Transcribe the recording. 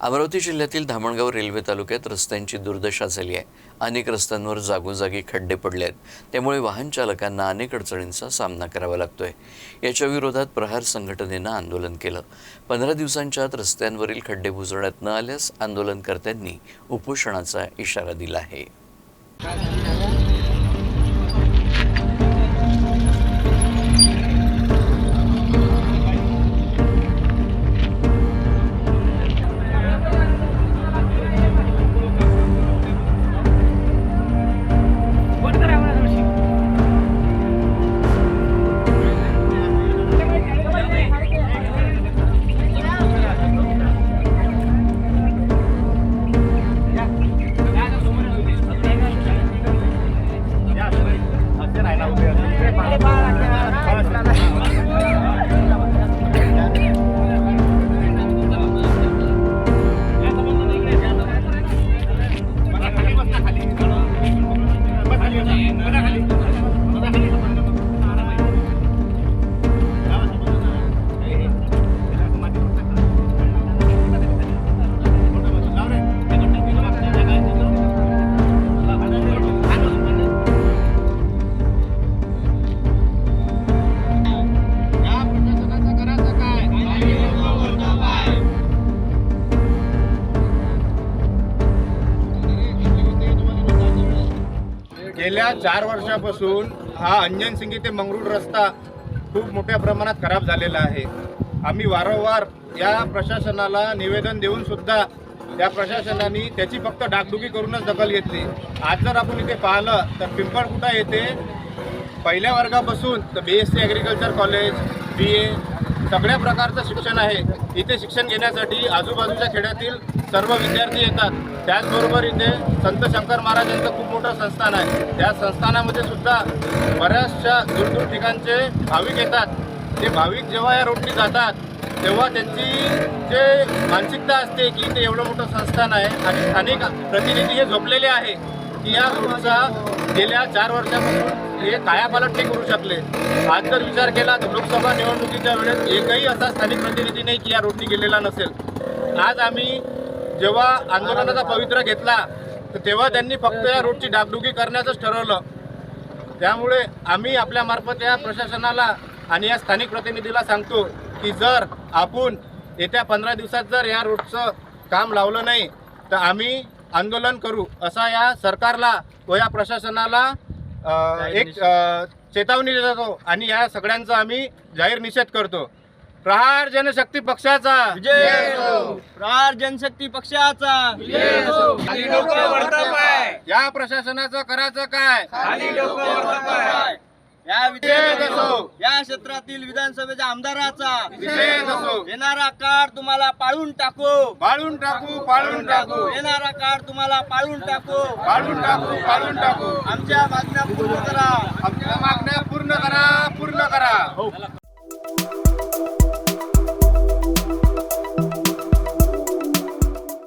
अमरावती जिल्ह्यातील धामणगाव रेल्वे तालुक्यात रस्त्यांची दुर्दशा झाली आहे. अनेक रस्त्यांवर जागोजागी खड्डे पडले आहेत. त्यामुळे वाहन चालकांना अनेक अडचणींचा सामना करावा लागतोय. याच्या विरोधात प्रहार संघटनेनं आंदोलन केलं. पंधरा दिवसांच्या आत रस्त्यांवरील खड्डे बुजवण्यात न आल्यास आंदोलनकर्त्यांनी उपोषणाचा इशारा दिला आहे. गेल्या चार वर्षापासून हा अंजन सिंगी ते मंगरूळ रस्ता खूप मोठ्या प्रमाणात खराब झालेला आहे. आम्ही वारंवार या प्रशासनाला निवेदन देऊन सुद्धा त्या प्रशासनाने त्याची फक्त डागडुगी करूनच दखल घेतली. आज जर आपण इथे पाहिलं तर पिंपळकुटा येथे पहिल्या वर्गापासून तर B S C agriculture college B A सगळ्या प्रकारचं शिक्षण आहे. इथे शिक्षण घेण्यासाठी आजूबाजूच्या खेड्यातील सर्व विद्यार्थी येतात. त्याचबरोबर इथे संत शंकर महाराजांचं खूप मोठं संस्थान आहे. त्या संस्थानामध्ये सुद्धा बऱ्याचशा दूरदूर ठिकाणचे भाविक येतात. ते भाविक जेव्हा या रोडनी जातात तेव्हा त्यांची जे मानसिकता असते की इथे एवढं मोठं संस्थान आहे आणि स्थानिक प्रतिनिधी हे झोपलेले आहे की या रोडचा गेल्या चार वर्षापासून हे कायापालट नाही करू शकले. आज जर विचार केला तर लोकसभा निवडणुकीच्या वेळेस एकही असा स्थानिक प्रतिनिधी नाही की या रोडनी गेलेला नसेल. आज आम्ही जेव्हा आंदोलनाचा पवित्रा घेतला तर तेव्हा त्यांनी फक्त या रोडची डागडुगी करण्याचंच ठरवलं. त्यामुळे आम्ही आपल्यामार्फत या प्रशासनाला आणि या स्थानिक प्रतिनिधीला सांगतो की जर आपण येत्या पंधरा दिवसात जर या रोडचं काम लावलं नाही तर आम्ही आंदोलन करू असा या सरकारला व या प्रशासनाला एक चेतावणी देतो आणि या सगळ्यांचा आम्ही जाहीर निषेध करतो. प्रहार जनशक्ती पक्षाचा. प्रहार जनशक्ती पक्षाचा. या प्रशासनाचं करायचं काय? या निषेध असो. या क्षेत्रातील विधानसभेच्या आमदाराचा. निषेध असो. येणारा काळ तुम्हाला पाळून टाकू. पाळून टाकू पाळून टाकू. येणारा काळ तुम्हाला पाळून टाकू. पाळून टाकू पाळून टाकू. आमच्या मागण्या पूर्ण करा. आमच्या मागण्या पूर्ण करा पूर्ण करा.